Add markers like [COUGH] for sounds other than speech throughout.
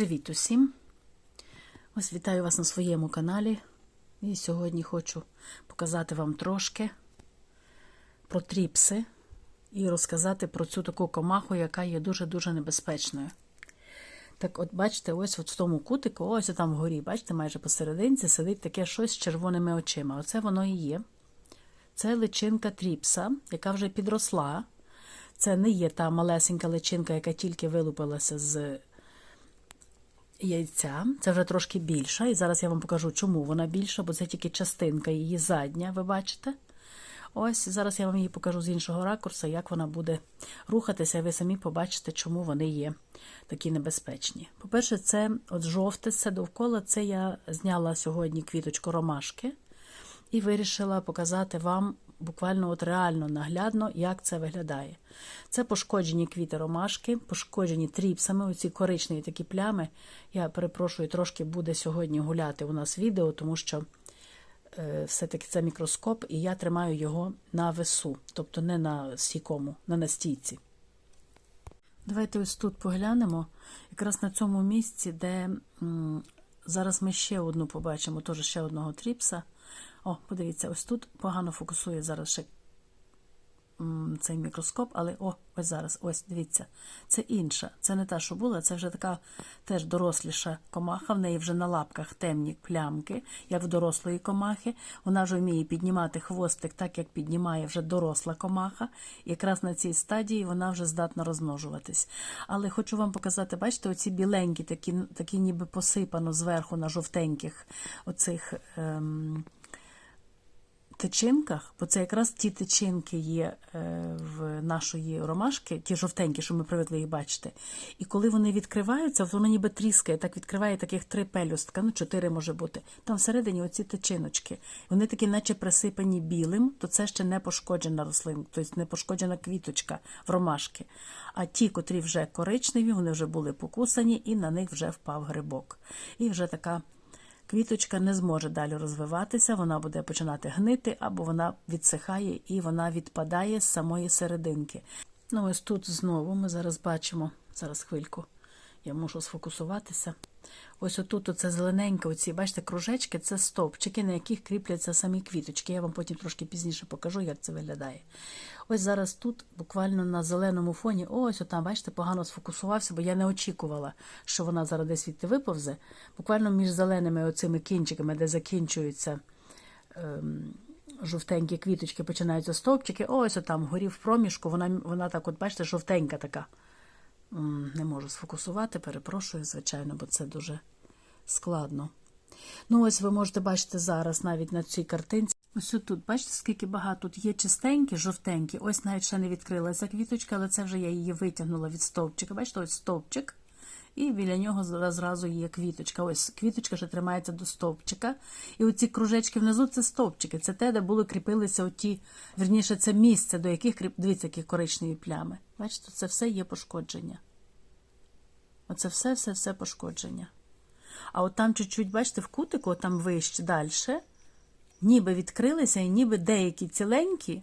Привіт усім! Ось вітаю вас на своєму каналі. І сьогодні хочу показати вам трошки про тріпси і розказати про цю таку комаху, яка є дуже-дуже небезпечною. Так, от бачите, ось от в тому кутику, ось там вгорі, бачите, майже посерединці сидить таке щось з червоними очима. Оце воно і є. Це личинка тріпса, яка вже підросла. Це не є та малесенька личинка, яка тільки вилупилася з яйця. Це вже трошки більша. І зараз я вам покажу, чому вона більша, бо це тільки частинка її задня, ви бачите? Ось зараз я вам її покажу з іншого ракурсу, як вона буде рухатися, і ви самі побачите, чому вони є такі небезпечні. По-перше, це от жовте, це довкола. Це я зняла сьогодні квіточку ромашки і вирішила показати вам буквально от реально наглядно, як це виглядає. Це пошкоджені квіти ромашки, пошкоджені тріпсами, оці коричневі такі плями. Я перепрошую, трошки буде сьогодні гуляти у нас відео, тому що е, все-таки це мікроскоп, і я тримаю його на весу, тобто не на стійкому, не на стійці. Давайте ось тут поглянемо, якраз на цьому місці, де м, зараз ми ще одну побачимо, теж ще одного тріпса. О, подивіться, ось тут погано фокусує зараз ще цей мікроскоп, але о, ось зараз, ось дивіться, це інша. Це не та, що була, це вже така теж доросліша комаха. В неї вже на лапках темні плямки, як в дорослої комахи. Вона вже вміє піднімати хвостик, так як піднімає вже доросла комаха. І якраз на цій стадії вона вже здатна розмножуватись. Але хочу вам показати, бачите, оці біленькі, такі, такі ніби посипано зверху на жовтеньких оцих. Ем, тичинках, бо це якраз ті тичинки є е, в нашої ромашки, ті жовтенькі, що ми привикли їх бачити. І коли вони відкриваються, воно ніби тріскає, так відкриває таких три пелюстка, ну чотири може бути. Там всередині оці тичиночки. Вони такі, наче присипані білим, то це ще не пошкоджена рослинка, тобто не пошкоджена квіточка в ромашки. А ті, котрі вже коричневі, вони вже були покусані, і на них вже впав грибок. І вже така квіточка не зможе далі розвиватися, вона буде починати гнити, або вона відсихає і вона відпадає з самої серединки. Ну, ось тут знову ми зараз бачимо, зараз хвильку, я можу сфокусуватися. Ось отут оце зелененьке, оці, бачите, кружечки це стовпчики, на яких кріпляться самі квіточки. Я вам потім трошки пізніше покажу, як це виглядає. Ось зараз тут, буквально на зеленому фоні, ось отам, бачите, погано сфокусувався, бо я не очікувала, що вона зараз десь відти виповзе. Буквально між зеленими оцими кінчиками, де закінчуються. Ем, Жовтенькі квіточки починаються стовпчики. Ось отам горі в проміжку, вона вона так, от, бачите, жовтенька така. Не можу сфокусувати, перепрошую, звичайно, бо це дуже складно. Ну, ось ви можете бачити зараз навіть на цій картинці. Ось тут, бачите, скільки багато тут є чистенькі, жовтенькі. Ось навіть ще не відкрилася квіточка, але це вже я її витягнула від стовпчика. Бачите, ось стовпчик. І біля нього зразу є квіточка. Ось квіточка ще тримається до стовпчика. І оці кружечки внизу це стовпчики. Це те, де були кріпилися оті, верніше, це місце, до яких кріп... дивіться, які коричневі плями. Бачите, це все є пошкодження. Оце все-все-все пошкодження. А от там чуть-чуть, бачите, в кутику, там вище далі, ніби відкрилися, і ніби деякі ціленькі.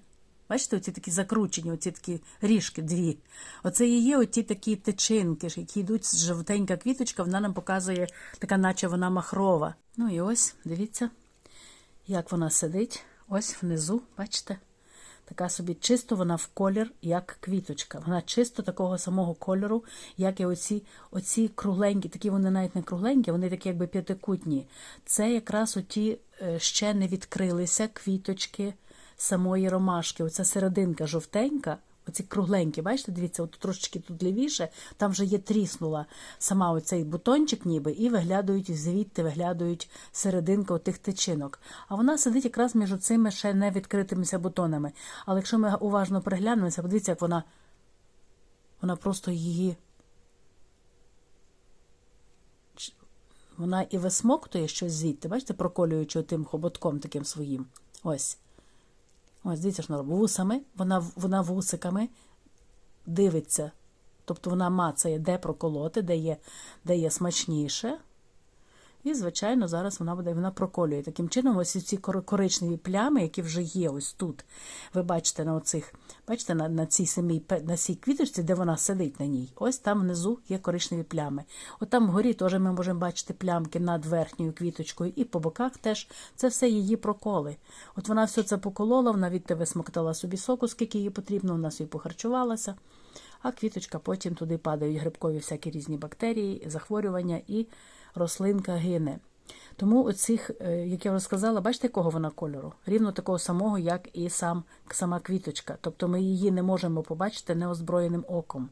Бачите, оці такі закручені, оці такі ріжки дві. Оце і є оті такі тичинки, які йдуть жовтенька квіточка, вона нам показує, така, наче вона махрова. Ну і ось, дивіться, як вона сидить. Ось внизу, бачите? Така собі чисто вона в колір, як квіточка. Вона чисто такого самого кольору, як і оці оці кругленькі, такі вони навіть не кругленькі, вони такі якби п'ятикутні. Це якраз оті ще не відкрилися квіточки самої ромашки. Оця серединка жовтенька, оці кругленькі, бачите, дивіться, от трошечки тут лівіше, там вже є тріснула сама оцей бутончик, ніби, і виглядають звідти, виглядають серединка отих тичинок. А вона сидить якраз між оцими ще не відкритимися бутонами. Але якщо ми уважно приглянемося, подивіться, як вона, вона просто її. Вона і висмоктує щось звідти, бачите, проколюючи тим хоботком таким своїм. Ось. Ось, дивіться, шнур. Вусами, вона, вона вусиками дивиться. Тобто вона мацає, де проколоти, де є де є смачніше. І, звичайно, зараз вона буде вона проколює. Таким чином, ось ці коричневі плями, які вже є ось тут. Ви бачите на оцих, бачите, на, на цій самій на цій квіточці, де вона сидить на ній. Ось там внизу є коричневі плями. От там вгорі теж ми можемо бачити плямки над верхньою квіточкою, і по боках теж це все її проколи. От вона все це поколола, вона відти висмоктала собі соку, скільки їй потрібно, вона собі похарчувалася. А квіточка потім туди падають грибкові всякі різні бактерії, захворювання і рослинка гине. Тому оцих, е, як я вже сказала, бачите, якого вона кольору? Рівно такого самого, як і сам, сама квіточка. Тобто ми її не можемо побачити неозброєним оком.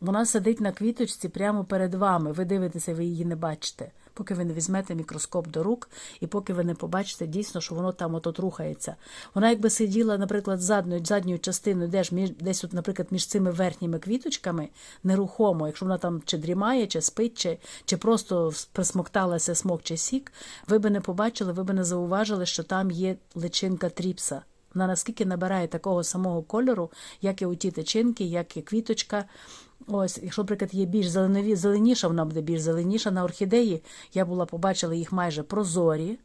Вона сидить на квіточці прямо перед вами. Ви дивитеся, ви її не бачите. Поки ви не візьмете мікроскоп до рук, і поки ви не побачите дійсно, що воно там отут рухається. Вона якби сиділа, наприклад, задньою, задньою частиною, де ж між, десь, от, наприклад, між цими верхніми квіточками, нерухомо, якщо вона там чи дрімає, чи спить, чи, чи просто присмокталася смок чи сік, ви би не побачили, ви би не зауважили, що там є личинка тріпса. Вона наскільки набирає такого самого кольору, як і у ті тичинки, як і квіточка. Ось, якщо, наприклад, є більш зеленові, зеленіша, вона буде більш зеленіша. На орхідеї я була побачила їх майже прозорі.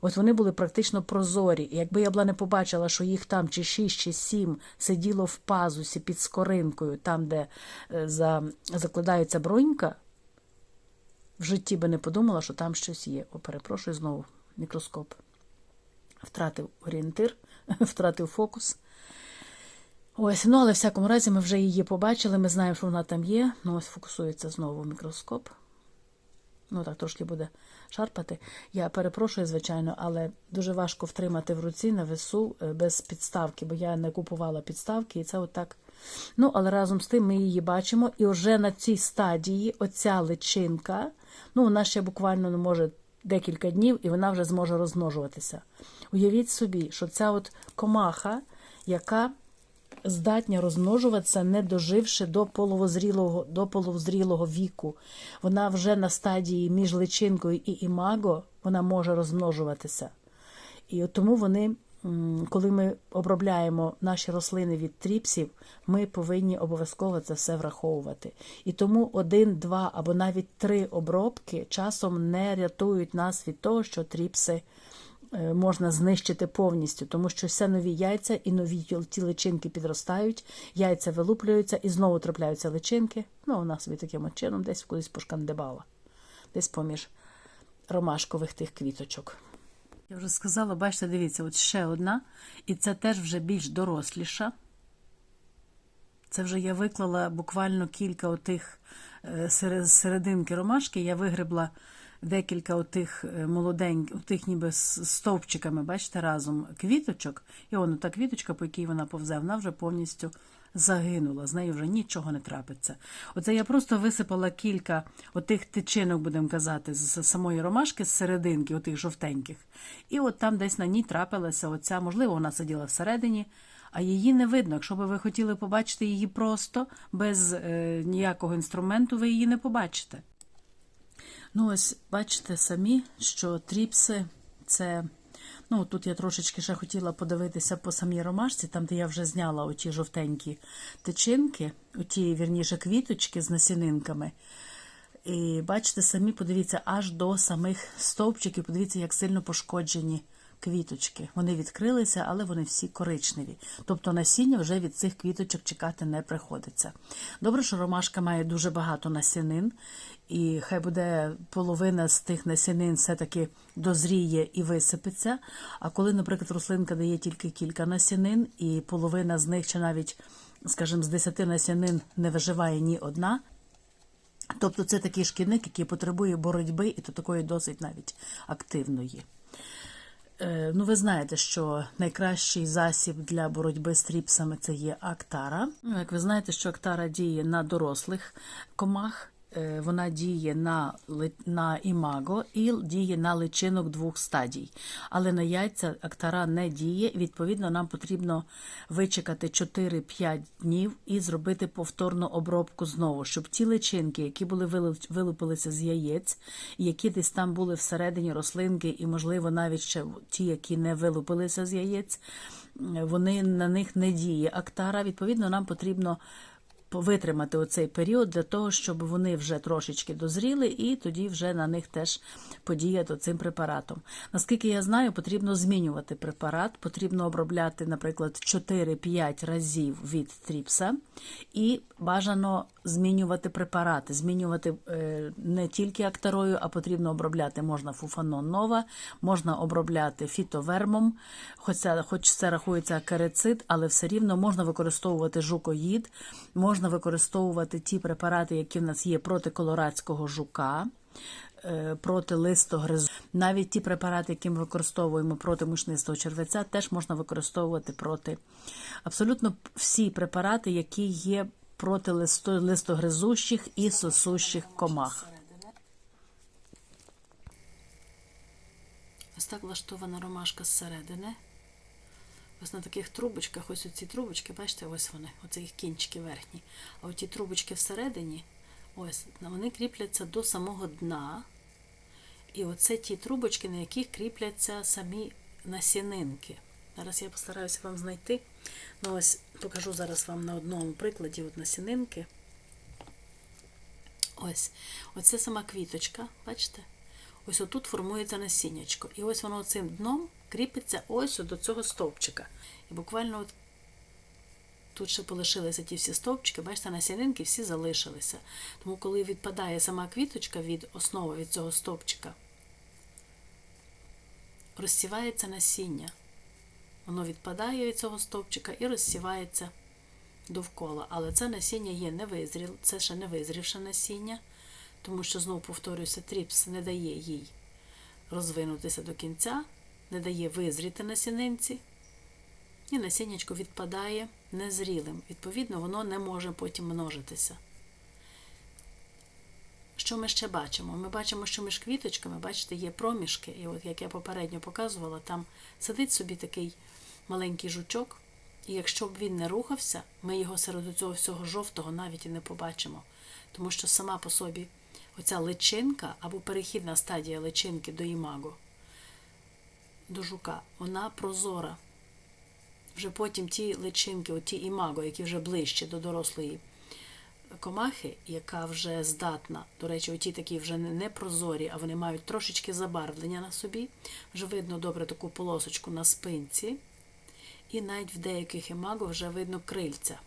От вони були практично прозорі. І якби я була не побачила, що їх там чи шість, чи сім сиділо в пазусі під скоринкою, там, де е, за, закладається бронька, в житті би не подумала, що там щось є. О, перепрошую знову мікроскоп. Втратив орієнтир, [LAUGHS] втратив фокус. Ось, ну але в всякому разі ми вже її побачили, ми знаємо, що вона там є. Ну, ось фокусується знову мікроскоп. Ну, так трошки буде шарпати. Я перепрошую, звичайно, але дуже важко втримати в руці на весу е, без підставки, бо я не купувала підставки, і це отак. Ну, але разом з тим ми її бачимо, і вже на цій стадії оця личинка, ну, вона ще буквально ну, може декілька днів, і вона вже зможе розмножуватися. Уявіть собі, що ця от комаха, яка здатня розмножуватися, не доживши до половозрілого, до половозрілого віку. Вона вже на стадії між личинкою і імаго вона може розмножуватися. І от тому вони, коли ми обробляємо наші рослини від тріпсів, ми повинні обов'язково це все враховувати. І тому один, два або навіть три обробки часом не рятують нас від того, що тріпси можна знищити повністю, тому що все нові яйця і нові ті- личинки підростають, яйця вилуплюються і знову трапляються личинки. Ну, вона собі таким чином десь кудись пошкандибала, десь поміж ромашкових тих квіточок. Я вже сказала, бачите, дивіться, от ще одна, і це теж вже більш доросліша. Це вже я виклала буквально кілька отих е, серединки ромашки, я вигребла декілька отих е, молоденьких, отих ніби з стовпчиками, бачите, разом квіточок. І воно та квіточка, по якій вона повзе, вона вже повністю загинула. З нею вже нічого не трапиться. Оце я просто висипала кілька отих тичинок, будемо казати, з самої ромашки, з серединки, отих жовтеньких. І от там десь на ній трапилася оця, можливо, вона сиділа всередині. А її не видно. Якщо би ви хотіли побачити її просто без е, ніякого інструменту, ви її не побачите. Ну, ось бачите самі, що тріпси це. Ну, тут я трошечки ще хотіла подивитися по самій ромашці, там, де я вже зняла оті жовтенькі тичинки, оті, вірніше, квіточки з насінинками. І бачите, самі подивіться, аж до самих стовпчиків, подивіться, як сильно пошкоджені квіточки. Вони відкрилися, але вони всі коричневі. Тобто насіння вже від цих квіточок чекати не приходиться. Добре, що ромашка має дуже багато насінин, і хай буде половина з тих насінин все-таки дозріє і висипеться. А коли, наприклад, рослинка дає тільки кілька насінин, і половина з них, чи навіть, скажімо, з десяти насінин не виживає ні одна, Тобто це такий шкідник, який потребує боротьби, і то такої досить навіть активної. Е, Ну, ви знаєте, що найкращий засіб для боротьби з тріпсами це є актара. Ну, як ви знаєте, що актара діє на дорослих комах, вона діє на, на імаго і діє на личинок двох стадій. Але на яйця актара не діє. Відповідно, нам потрібно вичекати 4-5 днів і зробити повторну обробку знову, щоб ті личинки, які були вилуп- вилупилися з яєць, які десь там були всередині рослинки, і, можливо, навіть ще ті, які не вилупилися з яєць, вони на них не діє актара. Відповідно, нам потрібно витримати оцей період для того, щоб вони вже трошечки дозріли, і тоді вже на них теж подіяти цим препаратом. Наскільки я знаю, потрібно змінювати препарат, потрібно обробляти, наприклад, 4-5 разів від тріпса, і бажано змінювати препарати, змінювати е, не тільки актарою, а потрібно обробляти можна фуфанон нова, можна обробляти фітовермом, хоч це, рахується акарицид, але все рівно можна використовувати жукоїд, можна використовувати ті препарати, які в нас є проти колорадського жука. е, Проти листогризу. Навіть ті препарати, які ми використовуємо проти мушнистого червеця, теж можна використовувати проти абсолютно всі препарати, які є проти листогризущих і сосущих комах. Ось так влаштована ромашка зсередини. Ось на таких трубочках, ось оці трубочки, бачите, ось вони, оце їх кінчики верхні. А оті трубочки всередині, ось, вони кріпляться до самого дна. І оце ті трубочки, на яких кріпляться самі насінинки. Зараз я постараюся вам знайти. Ну, ось покажу зараз вам на одному прикладі от насінинки. Ось, оце сама квіточка, бачите? Ось отут формується насіннячко. І ось воно цим дном кріпиться ось до цього стовпчика. І буквально от тут ще полишилися ті всі стовпчики, бачите, насінинки всі залишилися. Тому, коли відпадає сама квіточка від основи від цього стовпчика, розсівається насіння. Воно відпадає від цього стовпчика і розсівається довкола. Але це насіння є не визріл, це ще не визрівше насіння, тому що, знову повторюся, тріпс не дає їй розвинутися до кінця, не дає визріти насінинці, і насіннячко відпадає незрілим. Відповідно, воно не може потім множитися. Що ми ще бачимо? Ми бачимо, що між квіточками, бачите, є проміжки, і от як я попередньо показувала, там сидить собі такий маленький жучок, і якщо б він не рухався, ми його серед цього всього жовтого навіть і не побачимо. Тому що сама по собі оця личинка або перехідна стадія личинки до імаго, до жука, вона прозора. Вже потім ті личинки, оті імаго, які вже ближче до дорослої комахи, яка вже здатна, до речі, оті такі вже не прозорі, а вони мають трошечки забарвлення на собі. Вже видно добре таку полосочку на спинці. І навіть в деяких імаго вже видно крильця.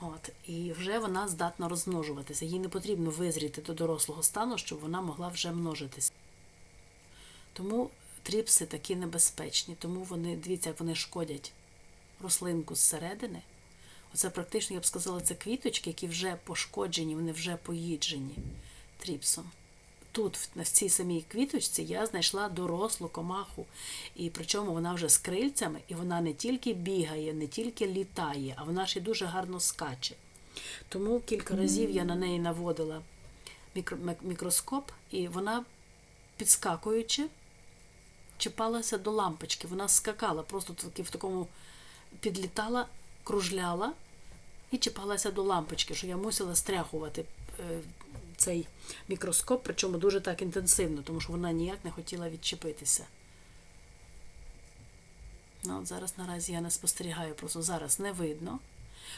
От, І вже вона здатна розмножуватися. Їй не потрібно визріти до дорослого стану, щоб вона могла вже множитися. Тому тріпси такі небезпечні, тому вони, дивіться, як вони шкодять рослинку зсередини. Оце практично, я б сказала, це квіточки, які вже пошкоджені, вони вже поїджені тріпсом. Тут, в цій самій квіточці, я знайшла дорослу комаху, і причому вона вже з крильцями, і вона не тільки бігає, не тільки літає, а вона ще дуже гарно скаче. Тому кілька разів я на неї наводила мікро- мікроскоп, і вона, підскакуючи, чіпалася до лампочки. Вона скакала, просто таки в такому підлітала, кружляла і чіпалася до лампочки, що я мусила стряхувати е, цей мікроскоп, причому дуже так інтенсивно, тому що вона ніяк не хотіла відчепитися. Ну, от зараз наразі я не спостерігаю, просто зараз не видно,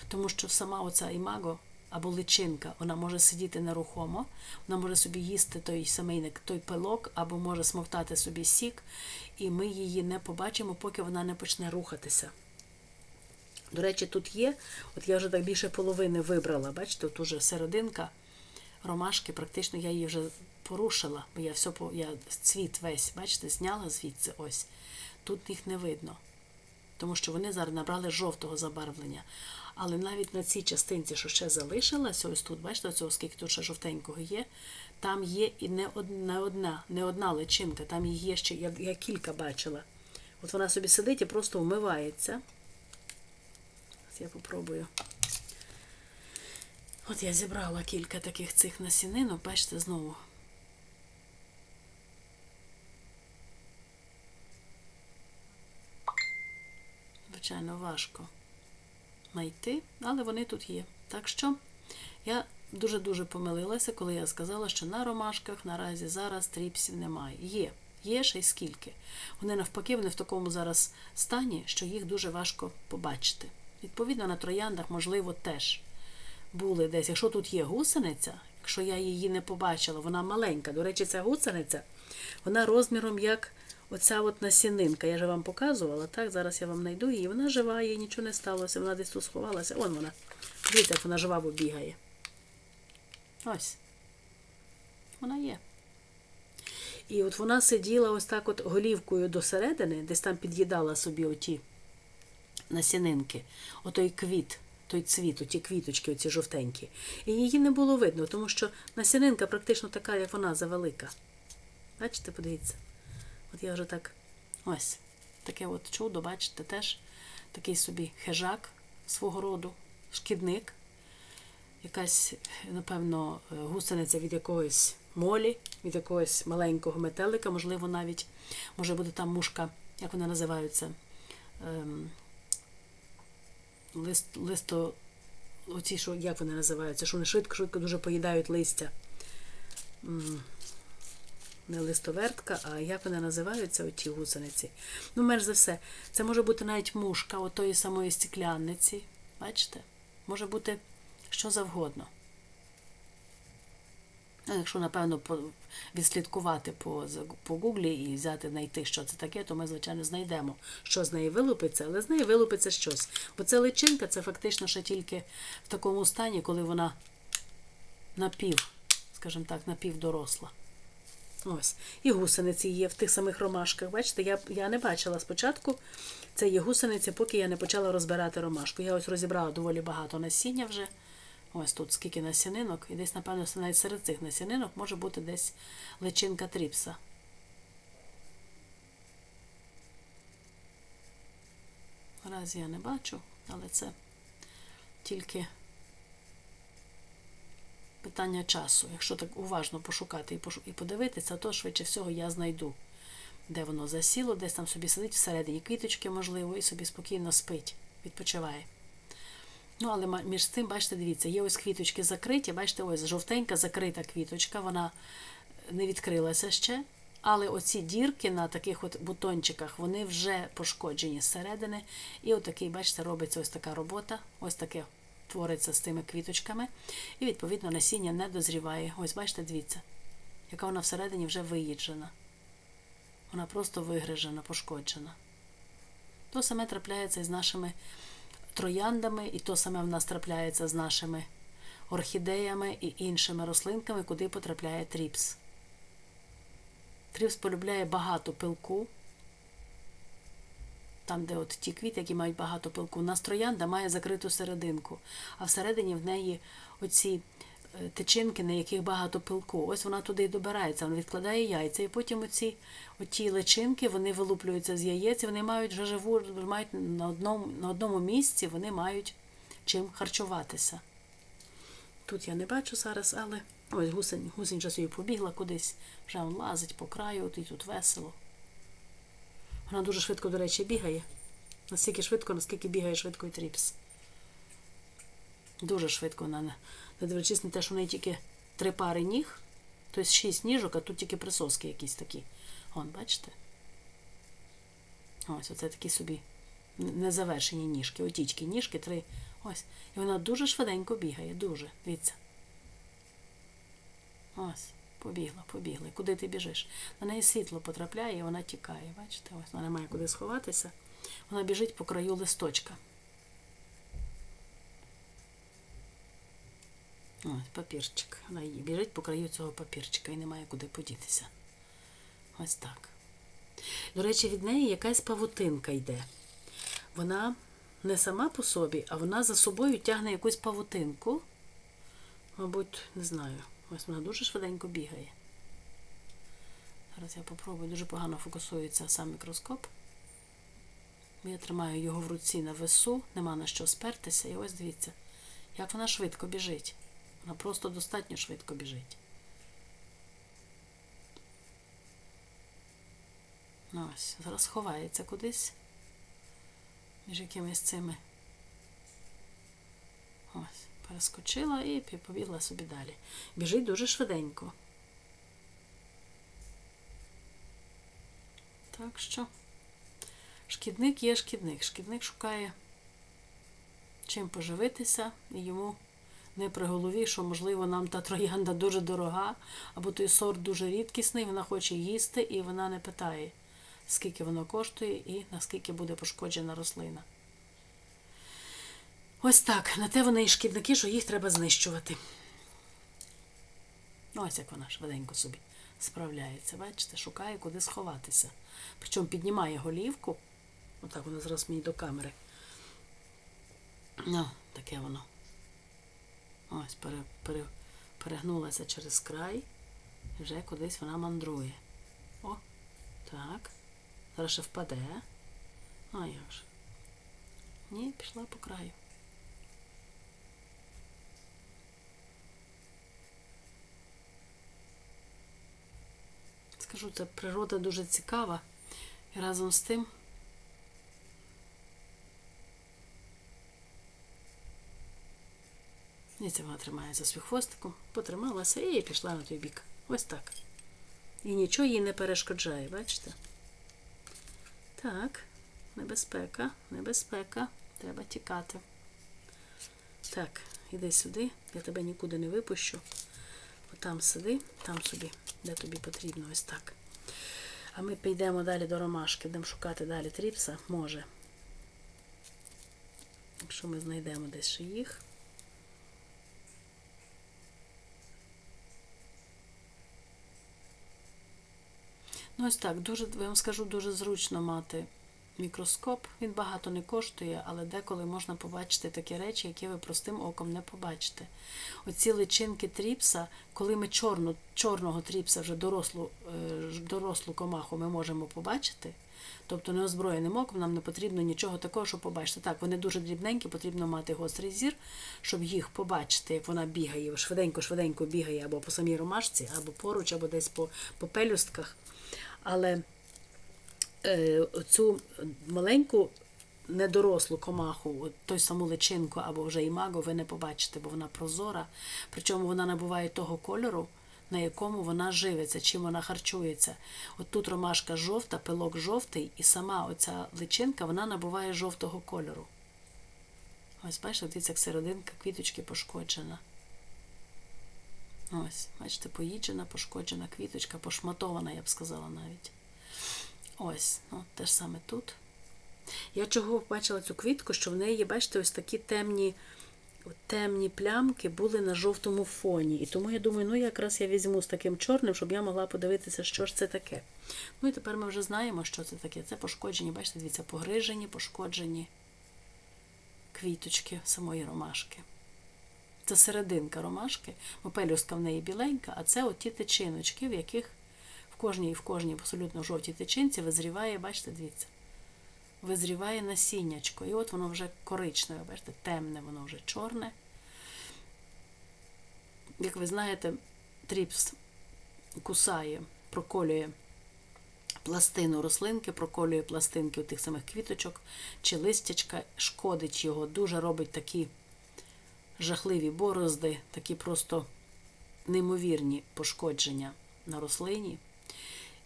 тому що сама оця імаго або личинка, вона може сидіти нерухомо, вона може собі їсти той самий той пилок, або може смоктати собі сік, і ми її не побачимо, поки вона не почне рухатися. До речі, тут є, от я вже так більше половини вибрала, бачите, от уже серединка ромашки, практично я її вже порушила, бо я все я цвіт весь, бачите, зняла звідси ось. Тут їх не видно, тому що вони зараз набрали жовтого забарвлення. Але навіть на цій частинці, що ще залишилася, ось тут, бачите, цього скільки тут ще жовтенького є, там є і не одна, не одна личинка, там їх є ще, я, я кілька бачила. От вона собі сидить і просто вмивається. Ось я попробую. От я зібрала кілька таких цих насінинок, бачите, знову. Звичайно, важко знайти, але вони тут є. Так що я дуже-дуже помилилася, коли я сказала, що на ромашках наразі зараз тріпсів немає. Є, є ще й скільки. Вони навпаки, вони в такому зараз стані, що їх дуже важко побачити. Відповідно, на трояндах, можливо, теж були десь. Якщо тут є гусениця, якщо я її не побачила, вона маленька. До речі, ця гусениця, вона розміром як оця от насінинка. Я ж вам показувала, так? Зараз я вам знайду її. Вона жива, їй нічого не сталося, вона десь тут сховалася. Вон вона. Дивіться, як вона жива, бігає. Ось. Вона є. І от вона сиділа ось так от голівкою до середини, десь там під'їдала собі оті насінинки, отой квіт, той цвіт, оті квіточки, оці жовтенькі. І її не було видно, тому що насінинка практично така, як вона, завелика. Бачите, подивіться. От я вже так ось таке от чудо, бачите, теж такий собі хижак свого роду, шкідник. Якась, напевно, гусениця від якогось молі, від якогось маленького метелика, можливо, навіть може бути там мушка, як вони називаються, ем, лист, листо, оці, що, як вони називаються, що вони швидко-швидко дуже поїдають листя. Не листовертка, а як вони називаються, оті гусениці. Ну, менш за все, це може бути навіть мушка отої самої стеклянниці. Бачите? Може бути що завгодно. Ну, якщо, напевно, відслідкувати по, по гуглі і взяти, знайти, що це таке, то ми, звичайно, знайдемо, що з неї вилупиться, але з неї вилупиться щось. Бо це личинка, це фактично ще тільки в такому стані, коли вона напів, скажімо так, напівдоросла. Ось. І гусениці є в тих самих ромашках. Бачите, я, я не бачила спочатку. Це є гусениці, поки я не почала розбирати ромашку. Я ось розібрала доволі багато насіння вже. Ось тут скільки насінинок, і десь, напевно, навіть серед цих насінинок може бути десь личинка тріпса. Наразі я не бачу, але це тільки питання часу. Якщо так уважно пошукати і подивитися, то швидше всього я знайду, де воно засіло, десь там собі сидить всередині квіточки, можливо, і собі спокійно спить, відпочиває. Ну, але між цим, бачите, дивіться, є ось квіточки закриті, бачите, ось жовтенька закрита квіточка, вона не відкрилася ще. Але оці дірки на таких от бутончиках, вони вже пошкоджені зсередини. І отакий, бачите, робиться ось така робота, ось таке твориться з тими квіточками. І, відповідно, насіння не дозріває. Ось, бачите, дивіться, яка вона всередині вже виїджена. Вона просто вигрижена, пошкоджена. То саме трапляється з нашими трояндами, і то саме в нас трапляється з нашими орхідеями і іншими рослинками, куди потрапляє тріпс. Тріпс полюбляє багато пилку. Там, де от ті квіти, які мають багато пилку. У нас троянда має закриту серединку, а всередині в неї оці е, тичинки, на яких багато пилку. Ось вона туди і добирається, вона відкладає яйця, і потім оці оті личинки вони вилуплюються з яєць, вони мають вже живу, мають на одному, на одному місці, вони мають чим харчуватися. Тут я не бачу зараз, але ось гусень, гусень вже собі побігла кудись, вже он лазить по краю, от і тут весело. Вона дуже швидко, до речі, бігає. Настільки швидко, наскільки бігає швидко і тріпс. Дуже швидко вона, не дивлячись на те, що в неї тільки три пари ніг, тобто шість ніжок, а тут тільки присоски якісь такі. Вон, бачите? Ось, оце такі собі незавершені ніжки. Отічки ніжки, три. Ось. І вона дуже швиденько бігає, дуже. Дивіться. Ось, побігла, побігла. Куди ти біжиш? На неї світло потрапляє і вона тікає. Бачите? Ось вона немає куди сховатися. Вона біжить по краю листочка. Ось папірчик. Вона біжить по краю цього папірчика і немає куди подітися. Ось так. До речі, від неї якась павутинка йде. Вона не сама по собі, а вона за собою тягне якусь павутинку. Мабуть, не знаю. Ось вона дуже швиденько бігає. Зараз я попробую, дуже погано фокусується сам мікроскоп. Я тримаю його в руці на весу, нема на що спертися. І ось дивіться, як вона швидко біжить. Вона просто достатньо швидко біжить. Ну, ось, зараз ховається кудись між якимись цими. Ось, перескочила і побігла собі далі. Біжить дуже швиденько. Так що шкідник є шкідник. Шкідник шукає чим поживитися, і йому не при голові, що, можливо, нам та троянда дуже дорога, або той сорт дуже рідкісний, вона хоче їсти, і вона не питає, скільки воно коштує і наскільки буде пошкоджена рослина. Ось так. На те вони і шкідники, що їх треба знищувати. Ну, ось як вона швиденько собі справляється. Бачите, шукає, куди сховатися. Причому піднімає голівку. Отак воно зараз мені до камери. Ну, таке воно. Ось, пере, пере, перегнулася через край. І вже кудись вона мандрує. О, так. Зараз ще впаде. А як же? Ні, пішла по краю. Скажу, це природа дуже цікава. І разом з тим. І це вона тримається свій хвостиком, потрималася і пішла на той бік. Ось так. І нічого їй не перешкоджає, бачите? Так, небезпека, небезпека. Треба тікати. Так, іди сюди, я тебе нікуди не випущу. Отам сиди, там собі, де тобі потрібно, ось так. А ми підемо далі до ромашки, будемо шукати далі тріпса, може. Якщо ми знайдемо десь ще їх. Ну, ось так, дуже, я вам скажу, дуже зручно мати мікроскоп. Він багато не коштує, але деколи можна побачити такі речі, які ви простим оком не побачите. Оці личинки тріпса, коли ми чорну, чорного тріпса, вже дорослу, е, дорослу комаху ми можемо побачити, тобто неозброєним оком нам не потрібно нічого такого, щоб побачити. Так, вони дуже дрібненькі, потрібно мати гострий зір, щоб їх побачити, як вона бігає, швиденько-швиденько бігає або по самій ромашці, або поруч, або десь по, по пелюстках. Але цю маленьку недорослу комаху, той саму личинку або вже імаго, ви не побачите, бо вона прозора. Причому вона набуває того кольору, на якому вона живиться, чим вона харчується. От тут ромашка жовта, пилок жовтий, і сама оця личинка вона набуває жовтого кольору. Ось, бачите, дивіться, як серединка квіточки пошкоджена. Ось, бачите, поїджена, пошкоджена квіточка, пошматована, я б сказала навіть. Ось, ну, те ж саме тут. Я чого бачила цю квітку, що в неї, бачите, ось такі темні, темні плямки були на жовтому фоні. І тому я думаю, ну якраз я візьму з таким чорним, щоб я могла подивитися, що ж це таке. Ну і тепер ми вже знаємо, що це таке. Це пошкоджені, бачите, дивіться, погрижені, пошкоджені квіточки самої ромашки. Це серединка ромашки, бо пелюстка в неї біленька, а це от ті тичиночки, в яких кожній в кожній абсолютно жовтій тичинці визріває, бачите, дивіться, визріває насіннячко. І от воно вже коричневе, бачите, темне, воно вже чорне. Як ви знаєте, тріпс кусає, проколює пластину рослинки, проколює пластинки у тих самих квіточок чи листячка, шкодить його, дуже робить такі жахливі борозди, такі просто неймовірні пошкодження на рослині.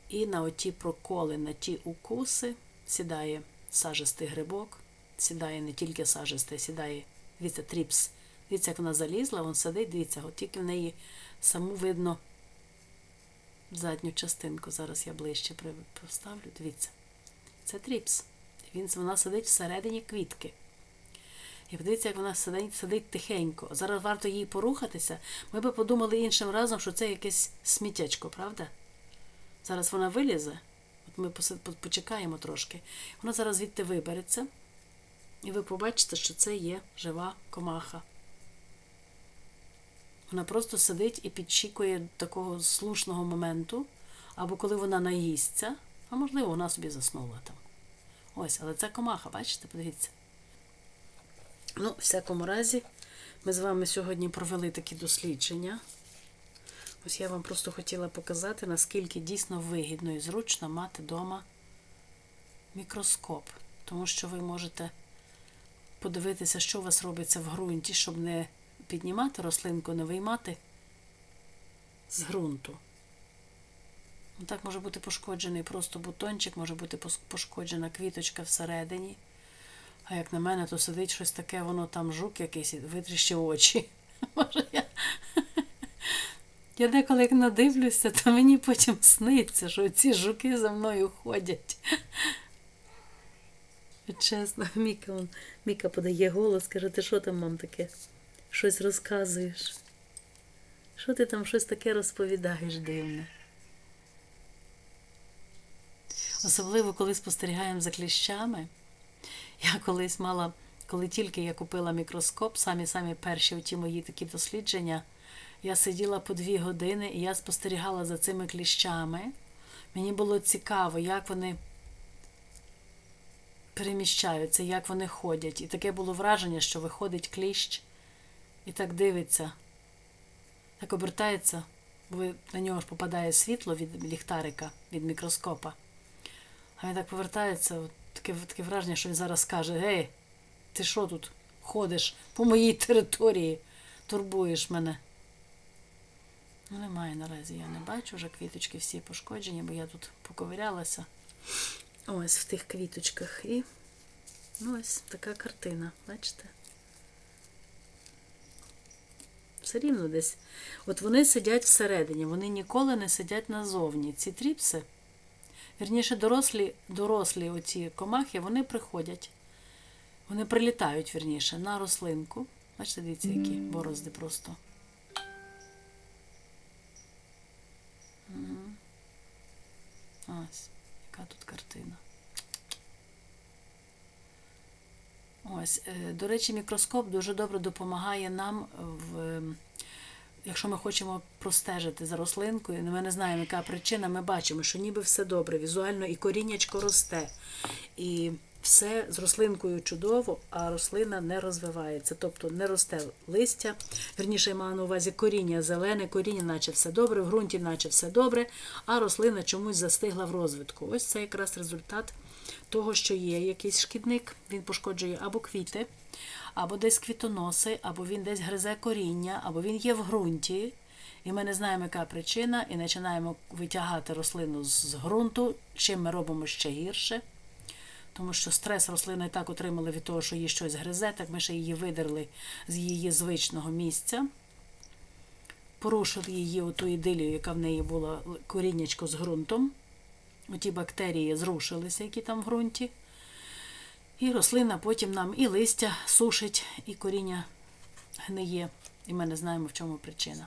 І на оті проколи, на ті укуси сідає сажистий грибок, сідає не тільки сажистий, сідає, дивіться, тріпс. Дивіться, як вона залізла, вон сидить, дивіться, от тільки в неї саму видно задню частинку. Зараз я ближче поставлю. Дивіться. Це тріпс. Він, вона сидить всередині квітки. І подивіться, як вона сидить, сидить тихенько. Зараз варто їй порухатися. Ми би подумали іншим разом, що це якесь сміттячко, правда? Зараз вона вилізе. От ми почекаємо трошки. Вона зараз звідти вибереться. І ви побачите, що це є жива комаха. Вона просто сидить і підчікує такого слушного моменту, або коли вона наїсться, а можливо, вона собі заснула там. Ось, але це комаха, бачите, подивіться. Ну, в всякому разі, ми з вами сьогодні провели такі дослідження. Ось я вам просто хотіла показати, наскільки дійсно вигідно і зручно мати вдома мікроскоп, тому що ви можете подивитися, що у вас робиться в ґрунті, щоб не піднімати рослинку, не виймати з ґрунту. Ну, Так може бути пошкоджений просто бутончик, може бути пошкоджена квіточка всередині. А як на мене, то сидить щось таке, воно там жук якийсь, витріщив очі. [LAUGHS] Може, я. Я деколи як надивлюся, то мені потім сниться, що ці жуки за мною ходять. Чесно, Міка, он, Міка подає голос, каже, ти що там, мам, таке? Щось розказуєш? Що ти там щось таке розповідаєш дивне? Особливо, коли спостерігаємо за кліщами. Я колись мала, коли тільки я купила мікроскоп, самі-самі перші ті мої такі дослідження, я сиділа по дві години і я спостерігала за цими кліщами. Мені було цікаво, як вони переміщаються, як вони ходять. І таке було враження, що виходить кліщ і так дивиться, так обертається, бо на нього ж попадає світло від ліхтарика, від мікроскопа. А він так повертається, таке, таке враження, що він зараз скаже: Гей, ти що тут ходиш по моїй території, турбуєш мене. Ну, немає наразі, я не бачу вже квіточки всі пошкоджені, бо я тут поковирялася. Ось в тих квіточках. І ну, ось така картина, бачите? Все рівно десь. От вони сидять всередині, вони ніколи не сидять назовні. Ці тріпси, вірніше, дорослі, дорослі оці комахи, вони приходять. Вони прилітають, вірніше, на рослинку. Бачите, дивіться, які борозди просто. Ось, яка тут картина. Ось, е, до речі, мікроскоп дуже добре допомагає нам в. Якщо ми хочемо простежити за рослинкою, ми не знаємо, яка причина, ми бачимо, що ніби все добре, візуально і коріннячко росте. І все з рослинкою чудово, а рослина не розвивається. Тобто не росте листя. Верніше я маю на увазі коріння зелене, коріння, наче все добре, в ґрунті, наче все добре, а рослина чомусь застигла в розвитку. Ось це якраз результат того, що є якийсь шкідник, він пошкоджує або квіти, або десь квітоноси, або він десь гризе коріння, або він є в ґрунті. І ми не знаємо, яка причина, і починаємо витягати рослину з ґрунту, чим ми робимо ще гірше. Тому що стрес рослина і так отримали від того, що її щось гризе, так ми ще її видерли з її звичного місця, порушили її оту ідилію, яка в неї була коріннячко з ґрунтом. Оті бактерії зрушилися, які там в ґрунті. І рослина потім нам і листя сушить, і коріння гниє. І ми не знаємо, в чому причина.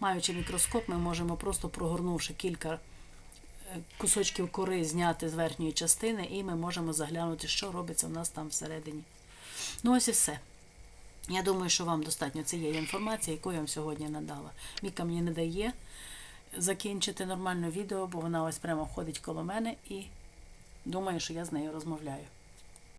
Маючи мікроскоп, ми можемо просто прогорнувши кілька кусочків кори зняти з верхньої частини, і ми можемо заглянути, що робиться в нас там всередині. Ну, ось і все. Я думаю, що вам достатньо цієї інформації, яку я вам сьогодні надала. Міка мені не дає закінчити нормальне відео, бо вона ось прямо ходить коло мене і думає, що я з нею розмовляю.